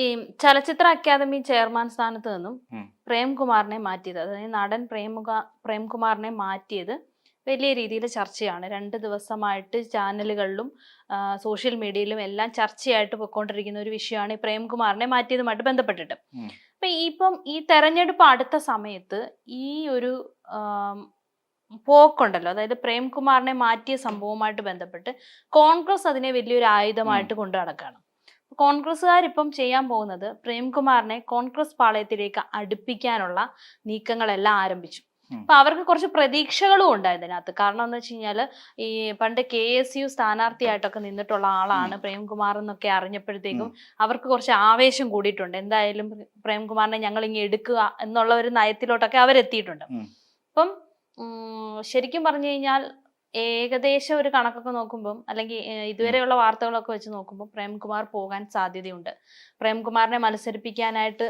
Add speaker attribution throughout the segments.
Speaker 1: ഈ ചലച്ചിത്ര academy chairman സ്ഥാനത്ത് നിന്നും പ്രേംകുമാറിനെ മാറ്റിയത്. അതായത് നടൻ പ്രേമുക പ്രേംകുമാറിനെ മാറ്റിയത് വലിയ രീതിയിൽ ചർച്ചയാണ്. രണ്ട് ദിവസമായിട്ട് ചാനലുകളിലും സോഷ്യൽ മീഡിയയിലും എല്ലാം ചർച്ചയായിട്ട് പൊയ്ക്കൊണ്ടിരിക്കുന്ന ഒരു വിഷയമാണ് ഈ പ്രേംകുമാറിനെ മാറ്റിയതുമായിട്ട് ബന്ധപ്പെട്ടിട്ട്. അപ്പൊ ഇപ്പം ഈ തെരഞ്ഞെടുപ്പ് അടുത്ത സമയത്ത് ഈ ഒരു പോക്കുണ്ടല്ലോ. അതായത് പ്രേംകുമാറിനെ മാറ്റിയ സംഭവവുമായിട്ട് ബന്ധപ്പെട്ട് കോൺഗ്രസ് അതിനെ വലിയൊരു ആയുധമായിട്ട് കൊണ്ടു നടക്കുകയാണ് കോൺഗ്രസ്സുകാർ ഇപ്പം ചെയ്യാൻ പോകുന്നത് പ്രേംകുമാറിനെ കോൺഗ്രസ് പാളയത്തിലേക്ക് അടുപ്പിക്കാനുള്ള നീക്കങ്ങളെല്ലാം ആരംഭിച്ചു. അപ്പൊ അവർക്ക് കുറച്ച് പ്രതീക്ഷകളും ഉണ്ട് ഇതിനകത്ത്. കാരണം എന്ന് വെച്ച് കഴിഞ്ഞാൽ ഈ പണ്ട് കെ എസ് യു സ്ഥാനാർത്ഥിയായിട്ടൊക്കെ നിന്നിട്ടുള്ള ആളാണ് പ്രേംകുമാർ എന്നൊക്കെ അറിഞ്ഞപ്പോഴത്തേക്കും അവർക്ക് കുറച്ച് ആവേശം കൂടിയിട്ടുണ്ട്. എന്തായാലും പ്രേംകുമാറിനെ ഞങ്ങൾ ഇങ്ങനെ എടുക്കുക എന്നുള്ള ഒരു നയത്തിലോട്ടൊക്കെ അവരെത്തിയിട്ടുണ്ട്. അപ്പം ശരിക്കും പറഞ്ഞു കഴിഞ്ഞാൽ ഏകദേശം ഒരു കണക്കൊക്കെ നോക്കുമ്പം അല്ലെങ്കിൽ ഇതുവരെയുള്ള വാർത്തകളൊക്കെ വെച്ച് നോക്കുമ്പോൾ പ്രേംകുമാർ പോകാൻ സാധ്യതയുണ്ട്. പ്രേംകുമാറിനെ മത്സരിപ്പിക്കാനായിട്ട്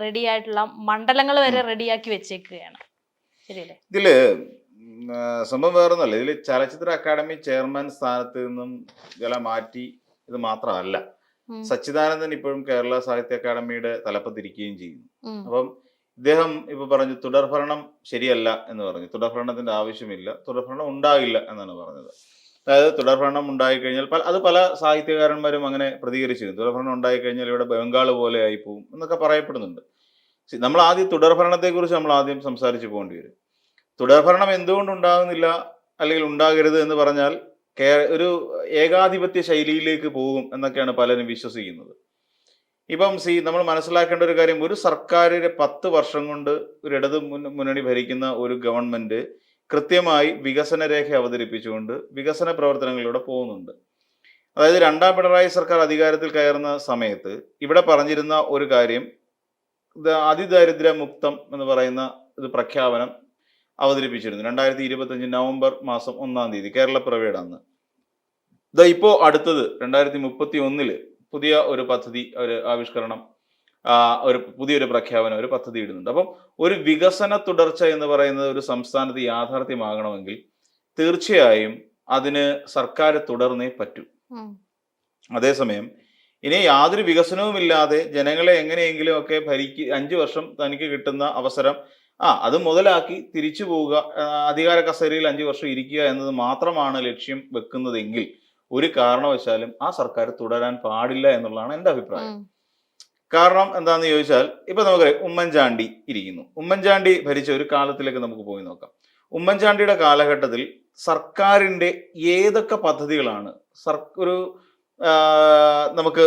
Speaker 1: റെഡി ആയിട്ടുള്ള മണ്ഡലങ്ങൾ വരെ റെഡിയാക്കി വെച്ചേക്കുകയാണ്. ശരിയല്ലേ?
Speaker 2: ഇതിൽ സംഭവം വേറെ ഇതിൽ ചലച്ചിത്ര അക്കാദമി ചെയർമാൻ സ്ഥാനത്ത് നിന്നും ഇതെല്ലാം മാറ്റി ഇത് മാത്രമല്ല. സച്ചിദാനന്ദൻ ഇപ്പോഴും കേരള സാഹിത്യ അക്കാദമിയുടെ തലപ്പത്തിരിക്കുകയും ചെയ്യുന്നു. അപ്പം ഇദ്ദേഹം ഇപ്പൊ പറഞ്ഞു തുടർഭരണം ശരിയല്ല എന്ന് പറഞ്ഞു. തുടർഭരണത്തിന്റെ ആവശ്യമില്ല. തുടർഭരണം ഉണ്ടാകില്ല എന്നാണ് പറഞ്ഞത്. അതായത് തുടർഭരണം ഉണ്ടായിക്കഴിഞ്ഞാൽ പല അത് പല സാഹിത്യകാരന്മാരും അങ്ങനെ പ്രതികരിച്ചിരുന്നു. തുടർഭരണം ഉണ്ടായിക്കഴിഞ്ഞാൽ ഇവിടെ ബംഗാൾ പോലെ ആയി പോവും എന്നൊക്കെ പറയപ്പെടുന്നുണ്ട്. നമ്മൾ ആദ്യം തുടർഭരണത്തെക്കുറിച്ച് നമ്മൾ ആദ്യം സംസാരിച്ചു പോകേണ്ടി വരും. തുടർഭരണം എന്തുകൊണ്ട് ഉണ്ടാകുന്നില്ല അല്ലെങ്കിൽ ഉണ്ടാകരുത് എന്ന് പറഞ്ഞാൽ ഒരു ഏകാധിപത്യ ശൈലിയിലേക്ക് പോകും എന്നൊക്കെയാണ് പലരും വിശ്വസിക്കുന്നത്. ഇപ്പം സി നമ്മൾ മനസ്സിലാക്കേണ്ട ഒരു കാര്യം ഒരു സർക്കാരിന്റെ പത്ത് വർഷം കൊണ്ട് ഒരു ഇടത് മുന്ന- മുന്നണി ഭരിക്കുന്ന ഒരു ഗവൺമെന്റ് കൃത്യമായി വികസന രേഖ അവതരിപ്പിച്ചുകൊണ്ട് വികസന പ്രവർത്തനങ്ങളിലൂടെ പോകുന്നുണ്ട്. അതായത് രണ്ടാം പിണറായി സർക്കാർ അധികാരത്തിൽ കയറുന്ന സമയത്ത് ഇവിടെ പറഞ്ഞിരുന്ന ഒരു കാര്യം അതിദാരിദ്ര്യമുക്തം അതിദാരിദ്ര്യ മുക്തം എന്ന് പറയുന്ന ഇത് പ്രഖ്യാപനം അവതരിപ്പിച്ചിരുന്നു. രണ്ടായിരത്തി ഇരുപത്തഞ്ച് നവംബർ മാസം ഒന്നാം തീയതി കേരളപ്പിറവിയുടെ അന്ന്. ഇതാ ഇപ്പോൾ അടുത്തത് രണ്ടായിരത്തി മുപ്പത്തി ഒന്നിൽ പുതിയ ഒരു പദ്ധതി ഒരു ആവിഷ്കരണം ഒരു പുതിയൊരു പ്രഖ്യാപനം ഒരു പദ്ധതി ഇടുന്നുണ്ട്. അപ്പം ഒരു വികസന തുടർച്ച എന്ന് പറയുന്നത് ഒരു സംസ്ഥാനത്ത് യാഥാർത്ഥ്യമാകണമെങ്കിൽ തീർച്ചയായും അതിന് സർക്കാർ തുടർന്നേ പറ്റൂ. അതേസമയം ഇനി യാതൊരു വികസനവുമില്ലാതെ ജനങ്ങളെ എങ്ങനെയെങ്കിലും ഒക്കെ ഭരിക്ക് അഞ്ചു വർഷം തനിക്ക് കിട്ടുന്ന അവസരം ആ അത് മുതലാക്കി തിരിച്ചു പോവുക അധികാര കസേരയിൽ അഞ്ചു വർഷം ഇരിക്കുക എന്നത് മാത്രമാണ് ലക്ഷ്യം വെക്കുന്നതെങ്കിൽ ഒരു കാരണവശാലും ആ സർക്കാർ തുടരാൻ പാടില്ല എന്നുള്ളതാണ് എന്റെ അഭിപ്രായം. കാരണം എന്താന്ന് ചോദിച്ചാൽ ഇപ്പൊ നമുക്ക് ഉമ്മൻചാണ്ടി ഇരിക്കുന്നു. ഉമ്മൻചാണ്ടി ഭരിച്ച ഒരു കാലത്തിലേക്ക് നമുക്ക് പോയി നോക്കാം. ഉമ്മൻചാണ്ടിയുടെ കാലഘട്ടത്തിൽ സർക്കാരിന്റെ ഏതൊക്കെ പദ്ധതികളാണ് സർ ഒരു നമുക്ക്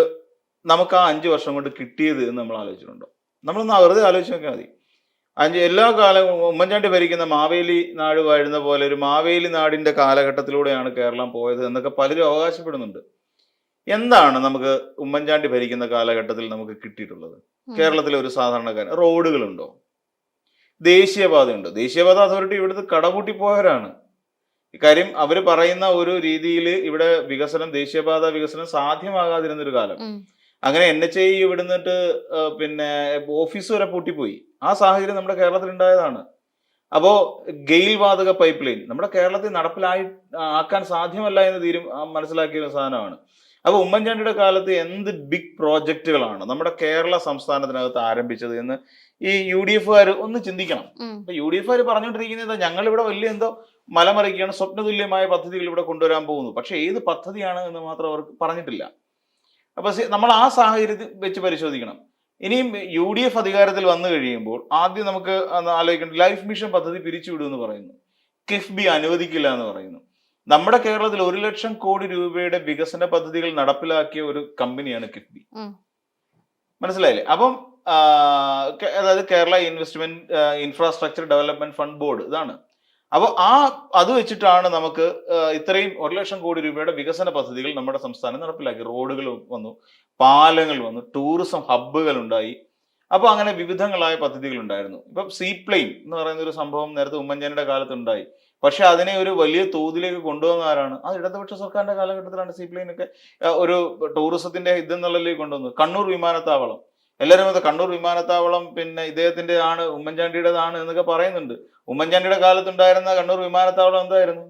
Speaker 2: നമുക്ക് ആ അഞ്ചു വർഷം കൊണ്ട് കിട്ടിയത് എന്ന് നമ്മൾ ആലോചിച്ചിട്ടുണ്ടോ? നമ്മളൊന്ന് വെറുതെ ആലോചിച്ച് നോക്കിയാൽ മതി. അഞ്ച് എല്ലാ കാലവും ഉമ്മൻചാണ്ടി ഭരിക്കുന്ന മാവേലി നാട് വാഴുന്ന പോലെ ഒരു മാവേലി നാടിന്റെ കാലഘട്ടത്തിലൂടെയാണ് കേരളം പോയത് എന്നൊക്കെ പലരും അവകാശപ്പെടുന്നുണ്ട്. എന്താണ് നമുക്ക് ഉമ്മൻചാണ്ടി ഭരിക്കുന്ന കാലഘട്ടത്തിൽ നമുക്ക് കിട്ടിയിട്ടുള്ളത്? കേരളത്തിലെ ഒരു സാധാരണക്കാരൻ റോഡുകളുണ്ടോ? ദേശീയപാതയുണ്ടോ. ദേശീയപാത അതോറിറ്റി ഇവിടുത്തെ കടകൂട്ടി പോയവരാണ് ഇക്കാര്യം അവർ പറയുന്ന ഒരു രീതിയിൽ ഇവിടെ വികസനം ദേശീയപാത വികസനം സാധ്യമാകാതിരുന്നൊരു കാലം. അങ്ങനെ എൻ എച്ച് ഐ ഇവിടുന്നിട്ട് പിന്നെ ഓഫീസ് വരെ പൂട്ടിപ്പോയി. ആ സാഹചര്യം നമ്മുടെ കേരളത്തിൽ ഉണ്ടായതാണ് അപ്പോ ഗെയിൽ വാതക പൈപ്പ് ലൈൻ നമ്മുടെ കേരളത്തിൽ നടപ്പിലായി ആക്കാൻ സാധ്യമല്ല എന്ന് തീരും മനസ്സിലാക്കിയ ഒരു സാധനമാണ്. അപ്പൊ ഉമ്മൻചാണ്ടിയുടെ കാലത്ത് എന്ത് ബിഗ് പ്രോജക്റ്റുകളാണ് നമ്മുടെ കേരള സംസ്ഥാനത്തിനകത്ത് ആരംഭിച്ചത് എന്ന് ഈ യു ഡി എഫുകാർ ഒന്ന് ചിന്തിക്കണം. അപ്പൊ യു ഡി എഫുകാർ പറഞ്ഞുകൊണ്ടിരിക്കുന്നത് ഞങ്ങൾ ഇവിടെ വലിയ എന്തോ മലമറിക്കുകയാണ് സ്വപ്നതുല്യമായ പദ്ധതികൾ ഇവിടെ കൊണ്ടുവരാൻ പോകുന്നു. പക്ഷെ ഏത് പദ്ധതിയാണ് എന്ന് മാത്രം അവർക്ക് പറഞ്ഞിട്ടില്ല. അപ്പൊ നമ്മൾ ആ സാഹചര്യത്തിൽ വെച്ച് പരിശോധിക്കണം. ഇനിയും യു ഡി എഫ് അധികാരത്തിൽ വന്നു കഴിയുമ്പോൾ ആദ്യം നമുക്ക് ആലോചിക്കേണ്ട ലൈഫ് മിഷൻ പദ്ധതി പിരിച്ചുവിടുമെന്ന് പറയുന്നു. കിഫ്ബി അനുവദിക്കില്ല എന്ന് പറയുന്നു. നമ്മുടെ കേരളത്തിൽ ഒരു ലക്ഷം കോടി രൂപയുടെ വികസന പദ്ധതികൾ നടപ്പിലാക്കിയ ഒരു കമ്പനിയാണ് കിഫ്ബി. മനസ്സിലായില്ലേ? അപ്പം അതായത് Kerala investment infrastructure development fund board ഇതാണ്. അപ്പോൾ ആ അത് വെച്ചിട്ടാണ് നമുക്ക് ഇത്രയും ഒരു ലക്ഷം കോടി രൂപയുടെ വികസന പദ്ധതികൾ നമ്മുടെ സംസ്ഥാനം നടപ്പിലാക്കി. റോഡുകൾ വന്നു പാലങ്ങൾ വന്നു ടൂറിസം ഹബ്ബുകൾ ഉണ്ടായി. അപ്പോൾ അങ്ങനെ വിവിധങ്ങളായ പദ്ധതികൾ ഉണ്ടായിരുന്നു. ഇപ്പം സീപ്ലെയിൻ എന്ന് പറയുന്ന ഒരു സംഭവം നേരത്തെ ഉമ്മൻചാണ്ടിയുടെ കാലത്തുണ്ടായി പക്ഷെ അതിനെ ഒരു വലിയ തോതിലേക്ക് കൊണ്ടുവന്ന ആരാണ്? അത് ഇടതുപക്ഷ സർക്കാരിന്റെ കാലഘട്ടത്തിലാണ് സീപ്ലെയിൻ ഒക്കെ ഒരു ടൂറിസത്തിന്റെ ഇതെന്നുള്ളതിലേക്ക് കൊണ്ടുവന്നത്. കണ്ണൂർ വിമാനത്താവളം. എല്ലാവരും ഇത് കണ്ണൂർ വിമാനത്താവളം പിന്നെ ഇദ്ദേഹത്തിന്റെ ആണ് ഉമ്മൻചാണ്ടിയുടേതാണ് എന്നൊക്കെ പറയുന്നുണ്ട്. ഉമ്മൻചാണ്ടിയുടെ കാലത്തുണ്ടായിരുന്ന കണ്ണൂർ വിമാനത്താവളം എന്തായിരുന്നു?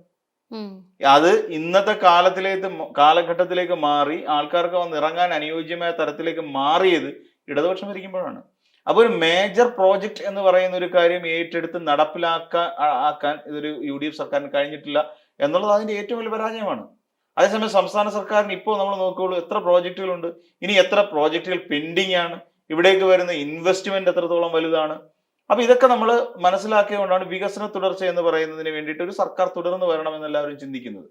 Speaker 2: അത് ഇന്നത്തെ കാലത്തിലേക്ക് കാലഘട്ടത്തിലേക്ക് മാറി ആൾക്കാർക്ക് വന്ന് ഇറങ്ങാൻ അനുയോജ്യമായ തരത്തിലേക്ക് മാറിയത് ഇടതുപക്ഷം ഭരിക്കുമ്പോഴാണ്. അപ്പോൾ ഒരു മേജർ പ്രോജക്റ്റ് എന്ന് പറയുന്ന ഒരു കാര്യം ഏറ്റെടുത്ത് നടപ്പിലാക്കാൻ ആക്കാൻ ഇതൊരു യു ഡി എഫ് സർക്കാരിന് കഴിഞ്ഞിട്ടില്ല എന്നുള്ളത് അതിന്റെ ഏറ്റവും വലിയ പരാജയമാണ്. അതേസമയം സംസ്ഥാന സർക്കാരിന് ഇപ്പോൾ നമ്മൾ നോക്കുകയുള്ളൂ എത്ര പ്രോജക്റ്റുകളുണ്ട് ഇനി എത്ര പ്രോജക്റ്റുകൾ പെൻഡിങ് ആണ് ഇവിടേക്ക് വരുന്ന ഇൻവെസ്റ്റ്മെന്റ് എത്രത്തോളം വലുതാണ്? അപ്പൊ ഇതൊക്കെ നമ്മൾ മനസ്സിലാക്കിയതുകൊണ്ടാണ് വികസന തുടർച്ച എന്ന് പറയുന്നതിന് വേണ്ടിയിട്ട് ഒരു സർക്കാർ തുടർന്ന് വരണം എന്ന് എല്ലാവരും ചിന്തിക്കുന്നത്.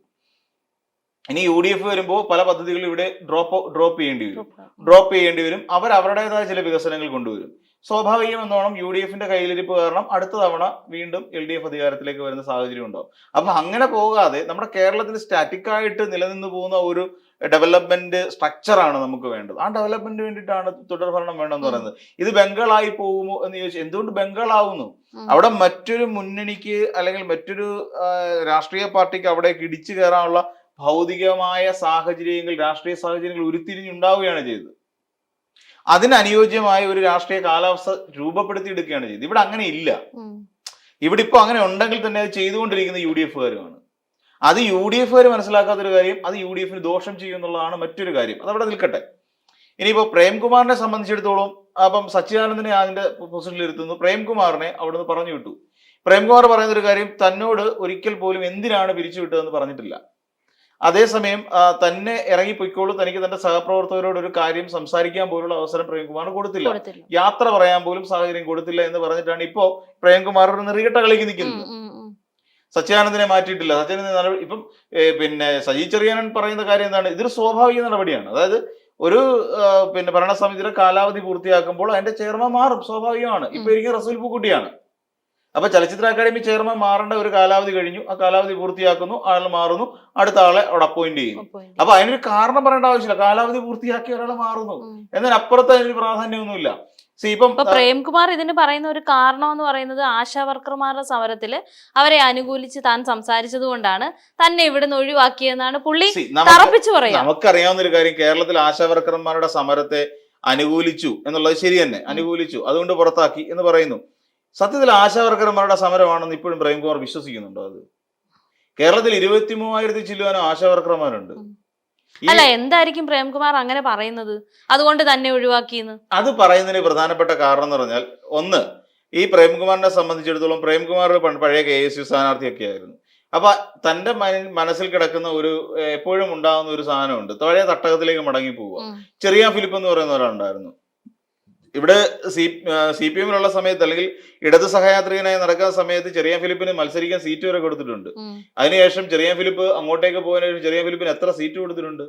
Speaker 2: ഇനി യു ഡി എഫ് വരുമ്പോൾ പല പദ്ധതികളും ഇവിടെ ഡ്രോപ്പ് ഡ്രോപ്പ് ചെയ്യേണ്ടി വരും. ഡ്രോപ്പ് ചെയ്യേണ്ടി വരും. അവർ അവരുടേതായ ചില വികസനങ്ങൾ കൊണ്ടുവരും. സ്വാഭാവികം എന്നോണം യു ഡി എഫിന്റെ കയ്യിലിരിപ്പ് കാരണം അടുത്ത തവണ വീണ്ടും എൽ ഡി എഫ് അധികാരത്തിലേക്ക് വരുന്ന സാഹചര്യം ഉണ്ടാവും. അപ്പൊ അങ്ങനെ പോകാതെ നമ്മുടെ കേരളത്തിൽ സ്റ്റാറ്റിക് ആയിട്ട് നിലനിന്ന് പോകുന്ന ഒരു ഡെവലപ്മെന്റ് സ്ട്രക്ചറാണ് നമുക്ക് വേണ്ടത്. ആ ഡെവലപ്മെന്റ് വേണ്ടിയിട്ടാണ് തുടർഭരണം വേണമെന്ന് പറയുന്നത്. ഇത് ബംഗാളായി പോകുമോ എന്ന് ചോദിച്ചു എന്തുകൊണ്ട് ബംഗാൾ ആവുന്നു അവിടെ മറ്റൊരു മുന്നണിക്ക് അല്ലെങ്കിൽ മറ്റൊരു രാഷ്ട്രീയ പാർട്ടിക്ക് അവിടേക്ക് ഇടിച്ചു കയറാനുള്ള ഭൗതികമായ സാഹചര്യങ്ങൾ രാഷ്ട്രീയ സാഹചര്യങ്ങൾ ഉരുത്തിരിഞ്ഞുണ്ടാവുകയാണ് ചെയ്തത്. അതിനനുയോജ്യമായ ഒരു രാഷ്ട്രീയ കാലാവസ്ഥ രൂപപ്പെടുത്തിയെടുക്കുകയാണ് ചെയ്തത്. ഇവിടെ അങ്ങനെ ഇല്ല. ഇവിടെ ഇപ്പോൾ അങ്ങനെ ഉണ്ടെങ്കിൽ തന്നെ അത് ചെയ്തുകൊണ്ടിരിക്കുന്ന യു ഡി എഫുകാരുമാണ് അത് യു ഡി എഫുകാർ മനസ്സിലാക്കാത്തൊരു കാര്യം അത് യു ഡി എഫിന് ദോഷം ചെയ്യും എന്നുള്ളതാണ് മറ്റൊരു കാര്യം. അതവിടെ നിൽക്കട്ടെ. ഇനിയിപ്പോൾ പ്രേംകുമാറിനെ സംബന്ധിച്ചിടത്തോളം അപ്പം സച്ചിദാനന്ദനെ അതിന്റെ പൊസിഷനിൽ ഇരുത്തുന്നു. പ്രേംകുമാറിനെ അവിടെ നിന്ന് പറഞ്ഞു വിട്ടു. പ്രേംകുമാർ പറയുന്ന ഒരു കാര്യം തന്നോട് ഒരിക്കൽ പോലും എന്തിനാണ് പിരിച്ചു വിട്ടതെന്ന് പറഞ്ഞിട്ടില്ല. അതേസമയം തന്നെ ഇറങ്ങിപ്പോയിക്കോളൂ. തനിക്ക് തന്റെ സഹപ്രവർത്തകരോട് ഒരു കാര്യം സംസാരിക്കാൻ പോലുള്ള അവസരം പ്രേംകുമാർ കൊടുത്തില്ല. യാത്ര പറയാൻ പോലും സാഹചര്യം കൊടുത്തില്ല എന്ന് പറഞ്ഞിട്ടാണ് ഇപ്പോ പ്രേംകുമാർ ഒരു നെറികെട്ട കളിക്ക് നിൽക്കുന്നത്. സച്ചിദാനന്ദനെ മാറ്റിയിട്ടില്ല. സച്ചിദാനന്ദ നടപടി ഇപ്പം പിന്നെ സജി ചെറിയാനൻ പറയുന്ന കാര്യം എന്താണ്? ഇതൊരു സ്വാഭാവിക നടപടിയാണ്. അതായത് ഒരു പിന്നെ ഭരണസമിതിയുടെ കാലാവധി പൂർത്തിയാക്കുമ്പോൾ അതിന്റെ ചെയർമാൻ മാറും സ്വാഭാവികമാണ്. ഇപ്പൊ ഇരിക്കുന്ന റസൂൽ പൂക്കുട്ടിയാണ്. അപ്പൊ ചലച്ചിത്ര അക്കാദമി ചെയർമാൻ മാറേണ്ട ഒരു കാലാവധി കഴിഞ്ഞു. ആ കാലാവധി പൂർത്തിയാക്കുന്നു ആൾ മാറുന്നു അടുത്ത ആളെ അവിടെ അപ്പോയിന്റ്
Speaker 1: ചെയ്യും.
Speaker 2: അപ്പൊ അതിനൊരു കാരണം പറയേണ്ട ആവശ്യമില്ല. കാലാവധി പൂർത്തിയാക്കി ഒരാൾ മാറുന്നു. അപ്പുറത്ത് അതിനൊരു പ്രാധാന്യമൊന്നുമില്ല. ഇപ്പം
Speaker 1: പ്രേംകുമാർ ഇതിന് പറയുന്ന ഒരു കാരണം എന്ന് പറയുന്നത് ആശാ വർക്കർമാരുടെ സമരത്തിൽ അവരെ അനുകൂലിച്ച് താൻ സംസാരിച്ചത് കൊണ്ടാണ് തന്നെ ഇവിടുന്ന് ഒഴിവാക്കിയെന്നാണ് പുള്ളി തറപ്പിച്ചു പറയാം.
Speaker 2: നമുക്കറിയാവുന്ന ഒരു കാര്യം കേരളത്തിൽ ആശാവർക്കർമാരുടെ സമരത്തെ അനുകൂലിച്ചു എന്നുള്ളത് ശരി തന്നെ. അനുകൂലിച്ചു അതുകൊണ്ട് പുറത്താക്കി എന്ന് പറയുന്നു. സത്യത്തിൽ ആശാവർക്കർമാരുടെ സമരമാണെന്ന് ഇപ്പോഴും പ്രേംകുമാർ വിശ്വസിക്കുന്നുണ്ടോ അത്? കേരളത്തിൽ ഇരുപത്തി മൂവായിരത്തി ചില്ലുവാനും ആശാവർക്കർമാരുണ്ട്
Speaker 1: അല്ല എന്തായിരിക്കും പ്രേംകുമാർ അങ്ങനെ പറയുന്നത്? അതുകൊണ്ട് തന്നെ ഒഴിവാക്കിയെന്ന്?
Speaker 2: അത് പറയുന്നതിന് പ്രധാനപ്പെട്ട കാരണം എന്ന് പറഞ്ഞാൽ ഒന്ന് ഈ പ്രേംകുമാറിനെ സംബന്ധിച്ചിടത്തോളം പ്രേംകുമാർ പഴയ കെ എസ് യു സ്ഥാനാർത്ഥിയൊക്കെ ആയിരുന്നു. അപ്പൊ തന്റെ മന- മനസ്സിൽ കിടക്കുന്ന ഒരു എപ്പോഴും ഉണ്ടാകുന്ന ഒരു സാധനമുണ്ട്. പഴയ തട്ടകത്തിലേക്ക് മടങ്ങി പോവുക. ചെറിയ ഫിലിപ്പ് എന്ന് പറയുന്ന ഒരാളുണ്ടായിരുന്നു. ഇവിടെ സി സി പി എമ്മിലുള്ള സമയത്ത് അല്ലെങ്കിൽ ഇടത് സഹയാത്രികനായി നടക്കുന്ന സമയത്ത് ചെറിയ ഫിലിപ്പിന് മത്സരിക്കാൻ സീറ്റ് വരെ കൊടുത്തിട്ടുണ്ട്. അതിനുശേഷം ചെറിയ ഫിലിപ്പ് അങ്ങോട്ടേക്ക് പോകുന്ന ശേഷം ചെറിയ ഫിലിപ്പിന് എത്ര സീറ്റ് കൊടുത്തിട്ടുണ്ട്?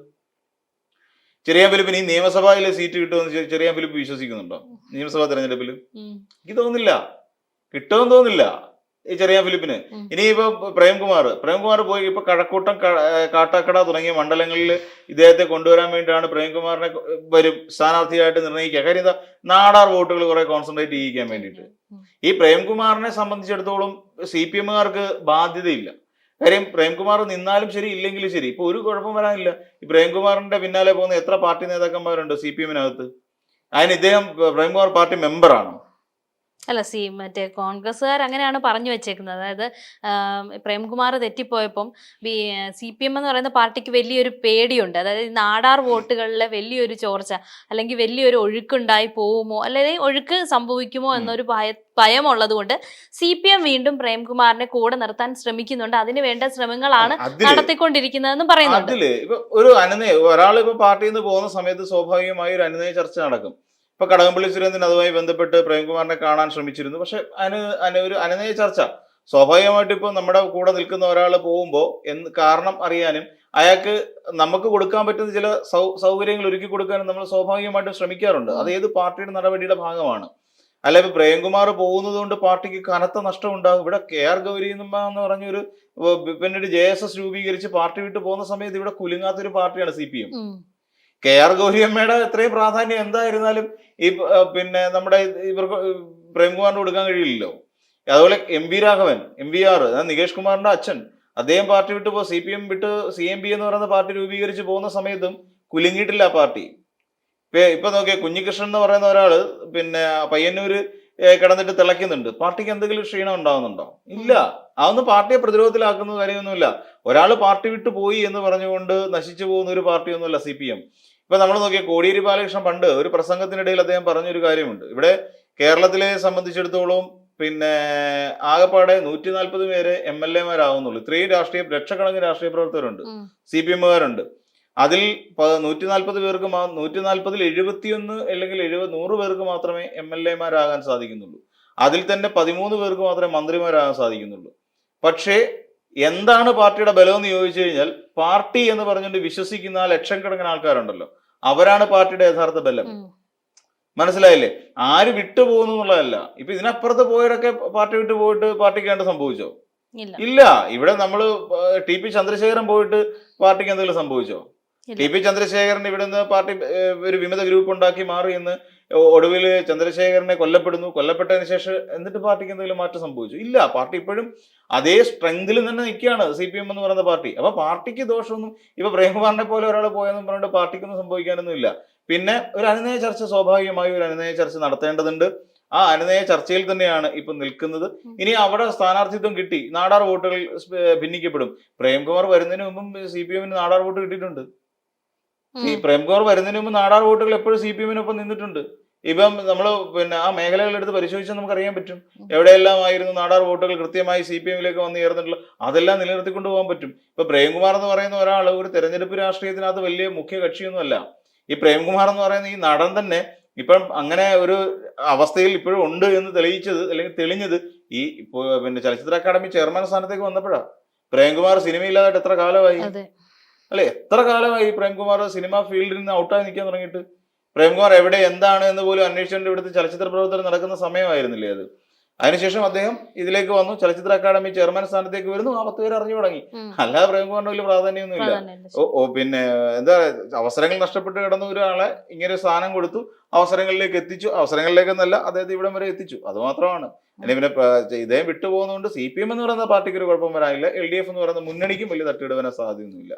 Speaker 2: ചെറിയ ഫിലിപ്പിന് ഈ നിയമസഭയിലെ സീറ്റ് കിട്ടുമെന്ന് ചെറിയ ഫിലിപ്പ് വിശ്വസിക്കുന്നുണ്ടോ? നിയമസഭാ തെരഞ്ഞെടുപ്പിൽ എനിക്ക് തോന്നുന്നില്ല. കിട്ടുമെന്ന് തോന്നുന്നില്ല. ഈ ചെറിയ ഫിലിപ്പിന്. ഇനിയിപ്പോ പ്രേംകുമാർ. പ്രേംകുമാർ പോയി ഇപ്പൊ കഴക്കൂട്ടം കാട്ടാക്കട തുടങ്ങിയ മണ്ഡലങ്ങളിൽ ഇദ്ദേഹത്തെ കൊണ്ടുവരാൻ വേണ്ടിയിട്ടാണ് പ്രേംകുമാറിനെ വരും സ്ഥാനാർത്ഥിയായിട്ട് നിർണയിക്കുക കാര്യം എന്താ? നാടാർ വോട്ടുകൾ കുറെ കോൺസെൻട്രേറ്റ് ചെയ്യിക്കാൻ വേണ്ടിയിട്ട്. ഈ പ്രേംകുമാറിനെ സംബന്ധിച്ചിടത്തോളം സി പി എമ്മുകാർക്ക് ബാധ്യതയില്ല. കാര്യം പ്രേംകുമാർ നിന്നാലും ശരി ഇല്ലെങ്കിലും ശരി. ഇപ്പൊ ഒരു കുഴപ്പം വരാനില്ല. ഈ പ്രേംകുമാറിന്റെ പിന്നാലെ പോകുന്ന എത്ര പാർട്ടി നേതാക്കന്മാരുണ്ട് സി പി എമ്മിനകത്ത്? അതിന് ഇദ്ദേഹം പ്രേംകുമാർ പാർട്ടി മെമ്പറാണോ
Speaker 1: അല്ല സി മറ്റേ കോൺഗ്രസ്സുകാർ അങ്ങനെയാണ് പറഞ്ഞു വെച്ചേക്കുന്നത്. അതായത് പ്രേംകുമാർ തെറ്റിപ്പോയപ്പം ബി സി പി എം എന്ന് പറയുന്ന പാർട്ടിക്ക് വലിയൊരു പേടിയുണ്ട്. അതായത് നാടാർ വോട്ടുകളിലെ വലിയൊരു ചോർച്ച അല്ലെങ്കിൽ വലിയൊരു ഒഴുക്കുണ്ടായി പോവുമോ അല്ലെങ്കിൽ ഒഴുക്ക് സംഭവിക്കുമോ എന്നൊരു ഭയ ഭയമുള്ളത് കൊണ്ട് സി പി എം വീണ്ടും പ്രേംകുമാറിനെ കൂടെ നിർത്താൻ ശ്രമിക്കുന്നുണ്ട്. അതിന് വേണ്ട ശ്രമങ്ങളാണ് നടത്തിക്കൊണ്ടിരിക്കുന്നതെന്ന് പറയുന്നുണ്ട്.
Speaker 2: അതിൽ ഒരു അനുനയ ഒരാൾ ഇപ്പൊ പാർട്ടിയിൽ നിന്ന് പോകുന്ന സമയത്ത് സ്വാഭാവികമായി ഒരു അനുനയ ചർച്ച നടക്കും. ഇപ്പൊ കടകംപള്ളി സുരേന്ദ്രൻ അതുമായി ബന്ധപ്പെട്ട് പ്രേംകുമാറിനെ കാണാൻ ശ്രമിച്ചിരുന്നു. പക്ഷെ അനു അനു ഒരു അനുനയ ചർച്ച. സ്വാഭാവികമായിട്ട് ഇപ്പൊ നമ്മുടെ കൂടെ നിൽക്കുന്ന ഒരാൾ പോകുമ്പോൾ എന്ന് കാരണം അറിയാനും അയാൾക്ക് നമുക്ക് കൊടുക്കാൻ പറ്റുന്ന ചില സൗ സൗകര്യങ്ങൾ ഒരുക്കി കൊടുക്കാനും നമ്മൾ സ്വാഭാവികമായിട്ടും ശ്രമിക്കാറുണ്ട്. അത് ഏത് പാർട്ടിയുടെ നടപടിയുടെ ഭാഗമാണ്? അല്ല ഇപ്പൊ പ്രേംകുമാർ പോകുന്നത് കൊണ്ട് പാർട്ടിക്ക് കനത്ത നഷ്ടം ഉണ്ടാകും ഇവിടെ കെ ആർ ഗൗരി എന്ന് പറഞ്ഞൊരു പിന്നീട് ജെ എസ് എസ് രൂപീകരിച്ച് പാർട്ടി വിട്ടു പോകുന്ന സമയത്ത് ഇവിടെ കുലുങ്ങാത്തൊരു പാർട്ടിയാണ് C P M. K R ഗൗരിയമ്മയുടെ ഇത്രയും പ്രാധാന്യം എന്തായിരുന്നാലും ഈ പിന്നെ നമ്മുടെ ഇവർക്ക് പ്രേംകുമാറിന് കൊടുക്കാൻ കഴിയില്ലല്ലോ. അതുപോലെ M V Raghavan M V R Nikesh കുമാറിന്റെ അച്ഛൻ അദ്ദേഹം പാർട്ടി വിട്ട് പോ സി പി എം വിട്ട് സി എം പി എന്ന് പറയുന്ന പാർട്ടി രൂപീകരിച്ച് പോകുന്ന സമയത്തും കുലുങ്ങിയിട്ടില്ല ആ പാർട്ടി. ഇപ്പൊ നോക്കിയ കുഞ്ഞികൃഷ്ണൻ എന്ന് പറയുന്ന ഒരാൾ പിന്നെ പയ്യന്നൂര് കിടന്നിട്ട് തിളയ്ക്കുന്നുണ്ട്. പാർട്ടിക്ക് എന്തെങ്കിലും ക്ഷീണം ഉണ്ടാവുന്നുണ്ടോ? ഇല്ല. അതൊന്നും പാർട്ടിയെ പ്രതിരോധത്തിലാക്കുന്ന കാര്യമൊന്നുമില്ല. ഒരാൾ പാർട്ടി വിട്ടു പോയി എന്ന് പറഞ്ഞുകൊണ്ട് നശിച്ചു പോകുന്ന ഒരു പാർട്ടിയൊന്നുമല്ല സി പി എം. ഇപ്പൊ നമ്മൾ നോക്കിയ കോടിയേരി ബാലകൃഷ്ണൻ പണ്ട് ഒരു പ്രസംഗത്തിനിടയിൽ അദ്ദേഹം പറഞ്ഞൊരു കാര്യമുണ്ട്. ഇവിടെ കേരളത്തിലെ സംബന്ധിച്ചിടത്തോളം പിന്നെ ആകെപ്പാടെ നൂറ്റി നാൽപ്പത് പേരെ എം എൽ എമാരാകുന്നുള്ളൂ ഇത്രയും രാഷ്ട്രീയ ലക്ഷക്കണക്കിന് രാഷ്ട്രീയ പ്രവർത്തകരുണ്ട്. സി പി എമ്മുകാരുണ്ട്. അതിൽ നൂറ്റി നാൽപ്പത് പേർക്ക് നൂറ്റി നാൽപ്പതിൽ എഴുപത്തിയൊന്ന് അല്ലെങ്കിൽ എഴുപത് നൂറ് പേർക്ക് മാത്രമേ എം എൽ എമാരാകാൻ സാധിക്കുന്നുള്ളൂ. അതിൽ തന്നെ പതിമൂന്ന് പേർക്ക് മാത്രമേ മന്ത്രിമാരാകാൻ സാധിക്കുന്നുള്ളൂ. പക്ഷേ എന്താണ് പാർട്ടിയുടെ ബലം എന്ന് ചോദിച്ചു കഴിഞ്ഞാൽ പാർട്ടി എന്ന് പറഞ്ഞുകൊണ്ട് വിശ്വസിക്കുന്ന ആ ലക്ഷം കണക്കിന് ആൾക്കാരുണ്ടല്ലോ. അവരാണ് പാർട്ടിയുടെ യഥാർത്ഥ ബലം. മനസ്സിലായില്ലേ? ആര് വിട്ടുപോകുന്നു എന്നുള്ളതല്ല. ഇപ്പൊ ഇതിനപ്പുറത്ത് പോയവരൊക്കെ പാർട്ടി വിട്ടു പോയിട്ട് പാർട്ടിക്ക് വേണ്ട സംഭവിച്ചോ?
Speaker 1: ഇല്ല.
Speaker 2: ഇവിടെ നമ്മൾ ടി പി ചന്ദ്രശേഖരൻ പോയിട്ട് പാർട്ടിക്ക് എന്തെങ്കിലും സംഭവിച്ചോ. ടി പി ചന്ദ്രശേഖരൻ ഇവിടെ നിന്ന് പാർട്ടി ഒരു വിമത ഗ്രൂപ്പ് ഉണ്ടാക്കി മാറി എന്ന് ഒടുവിൽ ചന്ദ്രശേഖരനെ കൊല്ലപ്പെടുന്നു. കൊല്ലപ്പെട്ടതിന് ശേഷം എന്നിട്ട് പാർട്ടിക്ക് എന്തെങ്കിലും മാറ്റം സംഭവിച്ചു? ഇല്ല പാർട്ടി ഇപ്പോഴും അതേ സ്ട്രെങ്തിൽ തന്നെ നിൽക്കുകയാണ് സി പി എം എന്ന് പറയുന്ന പാർട്ടി. അപ്പൊ പാർട്ടിക്ക് ദോഷമൊന്നും ഇപ്പൊ പ്രേമകുമാറിനെ പോലെ ഒരാൾ പോയെന്നും പറഞ്ഞിട്ട് പാർട്ടിക്കൊന്നും സംഭവിക്കാനൊന്നും ഇല്ല. പിന്നെ ഒരു അനുനയ ചർച്ച സ്വാഭാവികമായി ഒരു അനുനയ ചർച്ച നടത്തേണ്ടതുണ്ട്. ആ അനുനയ ചർച്ചയിൽ തന്നെയാണ് ഇപ്പൊ നിൽക്കുന്നത്. ഇനി അവിടെ സ്ഥാനാർത്ഥിത്വം കിട്ടി നാടാർ വോട്ടുകൾ ഭിന്നിക്കപ്പെടും. പ്രേംകുമാർ വരുന്നതിന് മുമ്പും സി പി എമ്മിന് നാടാർ വോട്ട് കിട്ടിയിട്ടുണ്ട്. ഈ പ്രേംകുമാർ വരുന്നതിന് മുമ്പ് നാടാർ വോട്ടുകൾ എപ്പോഴും സി പി എമ്മിനൊപ്പം നിന്നിട്ടുണ്ട്. ഇപ്പം നമ്മൾ പിന്നെ ആ മേഖലകളെടുത്ത് പരിശോധിച്ചാൽ നമുക്ക് അറിയാൻ പറ്റും. എവിടെയെല്ലാം ആയിരുന്നു നാടാർ വോട്ടുകൾ കൃത്യമായി സി പി എമ്മിലേക്ക് വന്ന് ചേർന്നിട്ടുള്ള അതെല്ലാം നിലനിർത്തിക്കൊണ്ട് പോകാൻ പറ്റും. ഇപ്പൊ പ്രേംകുമാർ എന്ന് പറയുന്ന ഒരാൾ ഒരു തെരഞ്ഞെടുപ്പ് രാഷ്ട്രീയത്തിനകത്ത് വലിയ മുഖ്യ കക്ഷിയൊന്നുമല്ല. ഈ പ്രേംകുമാർ എന്ന് പറയുന്ന ഈ നടൻ തന്നെ ഇപ്പം അങ്ങനെ ഒരു അവസ്ഥയിൽ ഇപ്പോഴും ഉണ്ട് എന്ന് തെളിയിച്ചത് അല്ലെങ്കിൽ തെളിഞ്ഞത് ഈ ഇപ്പോ പിന്നെ ചലച്ചിത്ര അക്കാദമി ചെയർമാൻ സ്ഥാനത്തേക്ക് വന്നപ്പോഴാ. പ്രേംകുമാർ സിനിമയില്ലാതായിട്ട് എത്ര കാലമായി? അല്ലെ? എത്ര കാലമായി പ്രേംകുമാർ സിനിമ ഫീൽഡിൽ നിന്ന് ഔട്ടായി നിൽക്കാൻ തുടങ്ങിയിട്ട്? പ്രേംകുമാർ എവിടെ എന്താണ് എന്ന് പോലും അന്വേഷിച്ചുകൊണ്ട് ഇവിടുത്തെ ചലച്ചിത്ര പ്രവർത്തനം നടക്കുന്ന സമയമായിരുന്നില്ലേ അത്? അതിനുശേഷം അദ്ദേഹം ഇതിലേക്ക് വന്നു. ചലച്ചിത്ര അക്കാദമി ചെയർമാൻ സ്ഥാനത്തേക്ക് വരുന്നു. ആ പത്ത് പേര് അറിഞ്ഞു തുടങ്ങി. അല്ലാതെ പ്രേംകുമാറിന് വലിയ പ്രാധാന്യമൊന്നുമില്ല.
Speaker 1: ഇല്ല
Speaker 2: ഓ പിന്നെ എന്താ അവസരങ്ങൾ നഷ്ടപ്പെട്ട് കിടന്ന ഒരാളെ ഇങ്ങനെ സ്ഥാനം കൊടുത്തു. അവസരങ്ങളിലേക്ക് എത്തിച്ചു. അവസരങ്ങളിലേക്കെന്നല്ല അദ്ദേഹത്തെ ഇവിടം വരെ എത്തിച്ചു. അത് മാത്രമാണ്. ഇനി പിന്നെ ഇദ്ദേഹം വിട്ടുപോകുന്നതുകൊണ്ട് സി പി എം എന്ന് പറയുന്ന പാർട്ടിക്ക് ഒരു കുഴപ്പം വരാനില്ല. എൽ ഡി എഫ് എന്ന് പറയുന്ന മുന്നണിക്കും വലിയ തട്ടിയിടുവാൻ സാധ്യതയൊന്നുമില്ല.